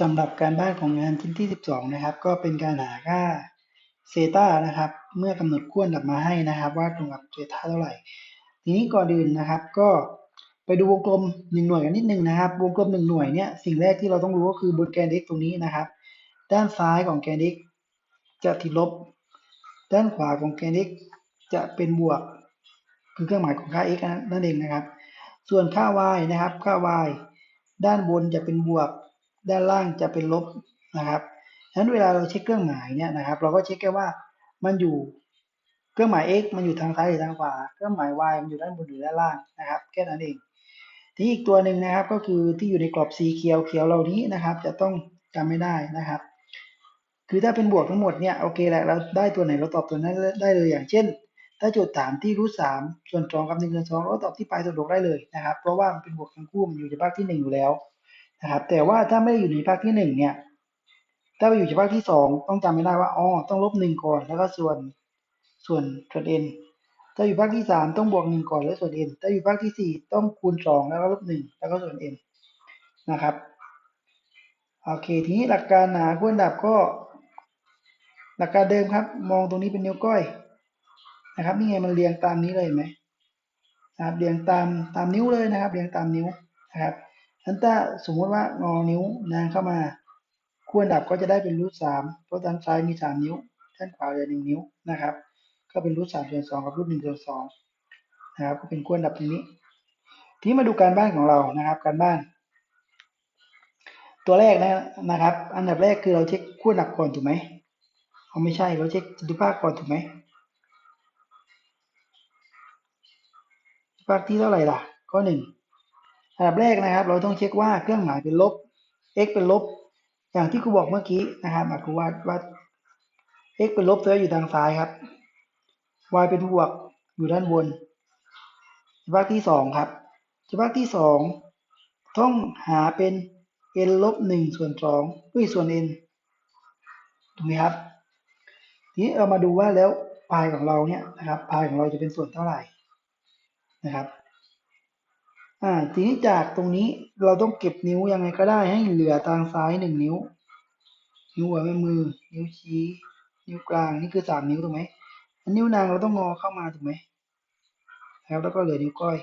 สำหรับการบ้านของงานชิ้นที่ 12 นะครับ ก็เป็นการหาค่าเซตานะครับ เมื่อกำหนดขั้วดับมาให้นะครับ ว่าตรงกับเซตาเท่าไหร่ ทีนี้ก่อนอื่นนะครับ ก็ไปดูวงกลม1หน่วยกันนิดนึงนะครับ วงกลม1หน่วยเนี่ยสิ่งแรกที่เราต้องรู้ก็คือบนแกน x ตรงนี้นะครับ ด้านซ้ายของแกน x จะติดลบ ด้านขวาของแกน x จะเป็นบวก คือเครื่องหมายของค่า x นั่นเองนะครับ ส่วนค่า y นะครับ ค่า y ด้านบนจะเป็นบวก ด้านล่างจะเป็นลบนะครับฉะนั้นเวลาเราเช็คเครื่องหมายเนี่ยนะครับ เราก็เช็คแค่ว่ามันอยู่เครื่องหมาย x มันอยู่ทางซ้ายหรือทางขวา เครื่องหมาย y มันอยู่ด้านบนหรือด้านล่างนะครับ แค่นั้นเอง ทีอีกตัวหนึ่งนะครับก็คือที่อยู่ในกรอบสีเขียวเขียวเหล่านี้นะครับ จะต้องจำไม่ได้นะครับ คือถ้าเป็นบวกทั้งหมดเนี่ยโอเคแหละเราได้ตัวไหนเราตอบตัวนั้นได้เลยอย่างเช่น ถ้าโจทย์ถามที่รูทสามส่วนสองกับหนึ่งส่วนสองเราตอบที่ปลายส่วนหกได้เลยนะครับ เพราะว่ามันเป็นบวกทั้งคู่มันอยู่ในภาคที่หนึ่งอยู่แล้ว นะครับ แต่ว่าถ้าไม่ได้อยู่ในภาคที่หนึ่งเนี่ย ถ้าไปอยู่ในภาคที่สองต้องจำไม่ได้ว่าอ๋อต้องลบหนึ่งก่อนแล้วก็ส่วนส่วนส่วน n ถ้าอยู่ภาคที่สามต้องบวกหนึ่งก่อนแล้วส่วน n ถ้าอยู่ภาคที่สี่ต้องคูณสองแล้วก็ลบหนึ่งแล้วก็ส่วน n นนะครับโอเคทีนี้หลักการหาขั้วดับก็ หลักการเดิมครับ มองตรงนี้เป็นนิ้วก้อยนะครับนี่ไงมันเรียงตามนี้เลยไหมนะครับเรียงตามตามนิ้วเลยนะครับ เรียงตามนิ้วนะครับ นั้นถ้าสมมติว่างอนิ้วนางเข้ามาขั้วดับก็จะได้เป็นรูทสามเพราะด้านซ้ายมีสามนิ้ว ด้านขวาเหลือหนึ่งนิ้วนะครับ ก็เป็นรูทสามส่วนสองกับรูทหนึ่งส่วนสองนะครับก็เป็นขั้วดับตรงนี้ ทีนี้มาดูการบ้านของเรานะครับ การบ้าน ตัวแรกนะนะครับ อันดับแรกคือเราเช็คขั้วดับก่อนถูกไหมเอาไม่ใช่เราเช็คจตุภาคก่อนถูกไหมภาคที่เท่าไหร่ล่ะ ข้อหนึ่ง อันดับแรกนะครับ เราต้องเช็คว่าเครื่องหมายเป็นลบ x เป็นลบ อย่างที่ครูบอกเมื่อกี้นะครับครูว่าว่า x เป็นลบแสดงอยู่ทางซ้ายครับ y เป็นบวกอยู่ด้านบนภาคที่สองครับภาคที่สองต้องหาเป็น n ลบหนึ่งส่วนสองด้วยส่วน n ถูกไหมครับทีนี้เรามาดูว่าแล้วพายของเราเนี่ยนะครับพายของเราจะเป็นส่วนเท่าไหร่นะครับ อ่า ทีนี้จากตรงนี้เราต้องเก็บนิ้วยังไงก็ได้ให้เหลือทางซ้ายหนึ่งนิ้ว นิ้วหัวแม่มือ นิ้วชี้ นิ้วกลางนี่คือสามนิ้วถูกไหมนิ้วนางเราต้องงอเข้ามาถูกไหมแล้วแล้วก็เหลือนิ้วก้อย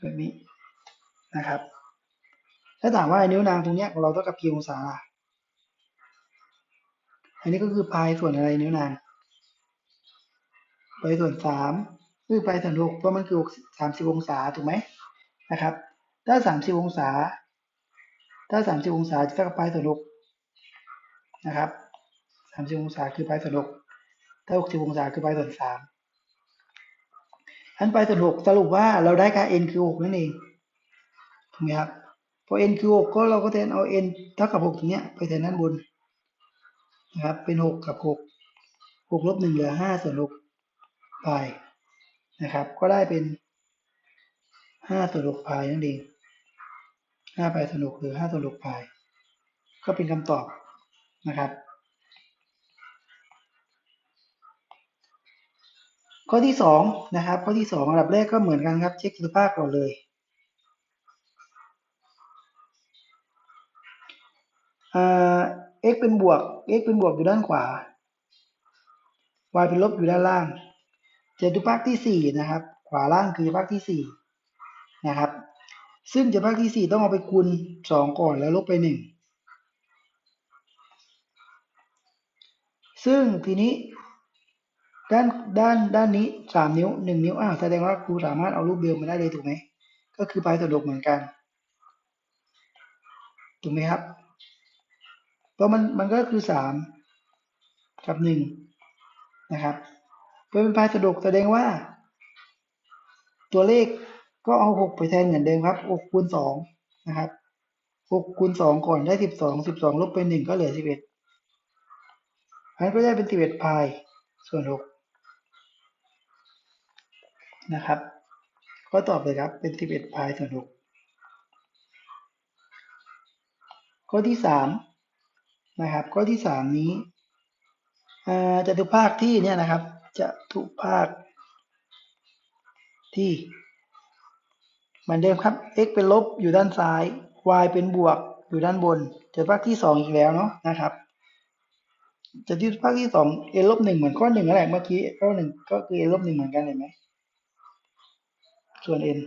แบบนี้นะครับ ถ้าถามว่านิ้วนางตรงเนี้ยของเราต้องกับกี่องศาอันนี้ก็คือพายส่วนอะไรนิ้วนางไปส่วนสาม คือไปส่วนหกเพราะมันคือสามสิบองศาถูกไหมนะครับ ถ้าสามสิบองศา ถ้าสามสิบองศาจะเท่ากับไปส่วนหกนะครับสามสิบองศาคือไปส่วนหกถ้าหกสิบองศาคือไปส่วนสามอันไปส่วนหกสรุปว่าเราได้ค่า n คือหกนั่นเองถูกไหมครับพอ n คือหกก็เราก็แทนเอา n เท่ากับหกตรงเนี้ยไปแทนด้านบนนะครับเป็นหกกับหกหกลบหนึ่งเหลือห้าส่วนหกพาย นะครับ ก็ได้เป็นห้าส่วนหกพายนั่นเองห้าพายส่วนหกหรือห้าส่วนหกพาย ก็เป็นคำตอบนะครับ ข้อที่สองนะครับ ข้อที่สองอันดับแรกก็เหมือนกันครับ เช็คสุภาพก่อนเลย x เป็นบวก x เป็นบวกอยู่ด้านขวา y เป็นลบอยู่ด้านล่าง จตุภาคที่สี่นะครับ ขวาล่างคือภาคที่สี่นะครับ ซึ่งจะภาคที่สี่ต้องเอาไปคูณสองก่อนแล้วลบไปหนึ่งซึ่งทีนี้ด้านด้านด้านนี้สามนิ้วหนึ่งนิ้วอ้าวแสดงว่าครูสามารถเอารูปเดิมาได้เลยถูกไหมก็คือปลายสะดวกเหมือนกันถูกไหมครับเพราะมันมันก็คือสามกับหนึ่งนะครับ เป็นพายสะดวกแสดงว่า ตัวเลขก็เอาหกไปแทนเหมือนเดิมครับหกคูณสองนะครับหกคูณสองก่อนได้สิบสองสิบสองลบไปหนึ่งก็เหลือสิบเอ็ดอันก็ได้เป็นสิบเอ็ดพายส่วนหกนะครับ ก็ตอบเลยครับเป็นสิบเอ็ดพายส่วนหกข้อที่สามนะครับข้อที่สามนี้จะดูภาคที่เนี่ยนะครับ จะทุกภาคที่เหมือนเดิมครับ x เป็นลบอยู่ด้านซ้าย y เป็นบวกอยู่ด้านบนเจอภาคที่สองอีกแล้วเนาะนะครับจะที่ภาคที่สอง n ลบหนึ่งเหมือนข้อหนึ่งนั่นแหละเมื่อกี้ข้อหนึ่งก็คือ n ลบหนึ่งเหมือนกันเห็นไหมส่วน n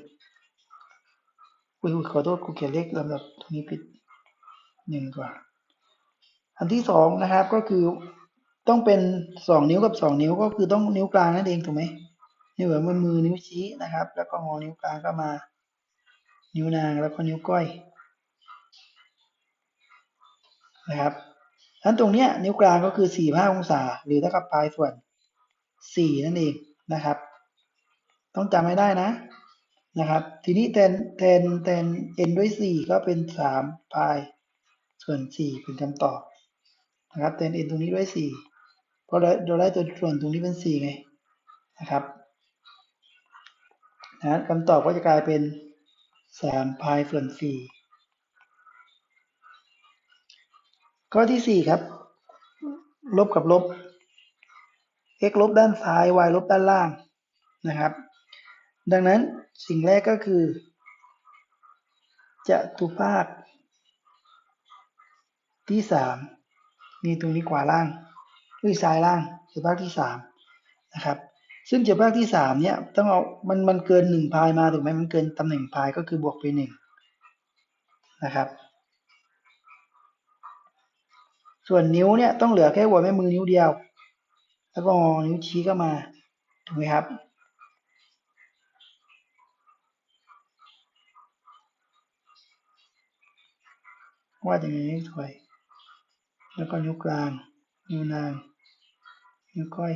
อุ้ยขอโทษครูเขียนเลขลำดับตรงนี้ผิดหนึ่งกว่า อันที่สองนะครับก็คือ ต้องเป็นสองนิ้วกับสองนิ้วก็คือต้องนิ้วกลางนั่นเองถูกไหมนิ้วแบบมือมือนิ้วชี้นะครับ แล้วก็งอนิ้วกลางก็มา นิ้วนางแล้วก็นิ้วก้อยนะครับทั้นตรงเนี้ยนิ้วกลางก็คือสี่ห้าองศา หรือเท่ากับปลายส่วนสี่นั่นเองนะครับ ต้องจำให้ได้นะนะครับ ทีนี้แทนแทนแทน n ด้วยสี่ก็เป็นสามปลายส่วนสี่เป็นคำตอบนะครับแทน n ตรงนี้ด้วยสี่ เพราะเราได้ตัวส่วนตรงนี้เป็นสี่ไงนะครับนะคำตอบก็จะกลายเป็นสามพายส่วนสี่ข้อที่สี่ครับ ลบกับลบ x ลบด้านซ้าย y ลบด้านล่างนะครับ ดังนั้นสิ่งแรกก็คือ จะตุภาคที่สามมีตรงนี้ขวาล่าง ด้วยซ้ายล่างเจะภาคที่สามนะครับ ซึ่งเจะภาคที่สามเนี่ยต้องเอามันมันเกินหนึ่งพายมาถูกไหมมันเกินตำแหน่งพายก็คือบวกไปหนึ่งนะครับ ส่วนนิ้วเนี่ยต้องเหลือแค่หัวแม่มือนิ้วเดียว แล้วก็นิ้วชี้ก็มาถูกไหมครับวาดอย่างนี้สวย แล้วก็นิ้วกลางนิ้วนาง นิ้วก้อย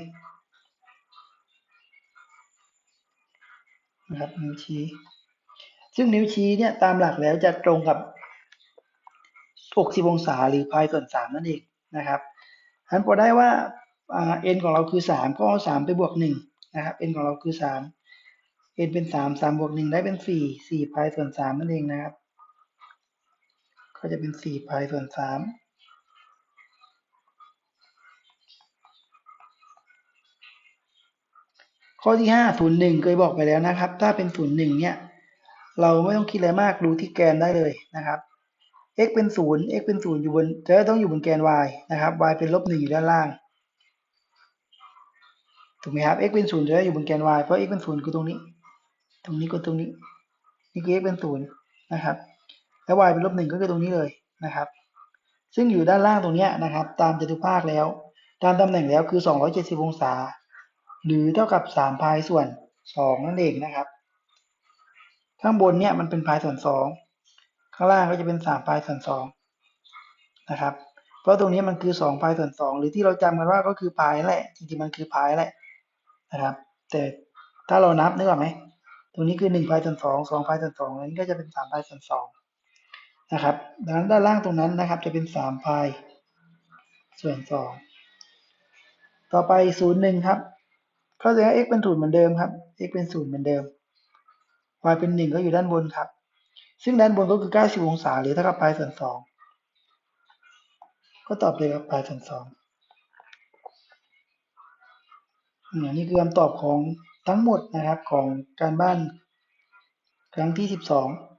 นะครับนิ้วชี้ ซึ่งนิ้วชี้เนี่ยตามหลักแล้วจะตรงกับ 60 องศาหรือพายส่วน 3 นั่นเองนะครับฉันพอได้ว่าเอ่า n ของเราคือ 3 ก็เอา 3 ไปบวก 1 นะครับ n ของเราคือ3 n เป็น 3 3 บวก 1 ได้เป็น 4 4พายส่วน 3 นั่นเองนะครับ ก็จะเป็น 4 พายส่วน 3 ข้อที่5 0 1เคยบอกไปแล้วนะครับ ถ้าเป็น0 1เนี่ยเราไม่ต้องคิดอะไรมากดูที่แกนได้เลยนะครับ x เป็น0 x เป็น0อยู่บนจะต้องอยู่บนแกน y นะครับ y เป็นลบ1อยู่ด้านล่างถูกไหมครับ x เป็น0จะได้อยู่บนแกน y เพราะ x เป็น0คือตรงนี้ ตรงนี้ก็ตรงนี้ นี่คือ x เป็น0นย์นะครับ แล้ว y เป็นลบ1ก็คือตรงนี้เลยนะครับ ซึ่งอยู่ด้านล่างตรงเนี้ยนะครับ ตามจตุภาคแล้ว ตามตำแหน่งแล้วคือ 270 องศา หรือเท่ากับ3พายส่วน2นั่นเองนะครับ ข้างบนเนี่ยมันเป็นพายส่วน 2 ข้างล่างก็จะเป็น3พายส่วน2นะครับ เพราะตรงนี้มันคือ2พายส่วน 2 หรือที่เราจำกันว่าก็คือพายแหละ จริงๆมันคือพายแหละนะครับ แต่ถ้าเรานับนึกออกไหมตรงนี้คือ1พายส่วน2 2พายส่วน2อันนี้ก็จะเป็น3พายส่วน2นะครับดังนั้นด้านล่างตรงนั้นนะครับ จะเป็น3พายส่วน 2 ต่อไป 0 1 ครับ ก็แสดงว่า x เป็นศูนย์เหมือนเดิมครับ x เป็นศูนย์เหมือนเดิม y เป็นหนึ่งก็อยู่ด้านบนครับ ซึ่งด้านบนก็คือ 90 องศาหรือเท่ากับ π ส่วน2ก็ตอบเลยครับ π ส่วน2อืมนี่คือคำตอบของทั้งหมดนะครับของการบ้านครั้งที่ 12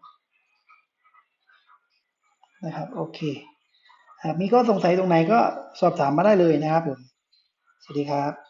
นะครับ โอเคหากมีข้อสงสัยตรงไหนก็สอบถามมาได้เลยนะครับผม สวัสดีครับ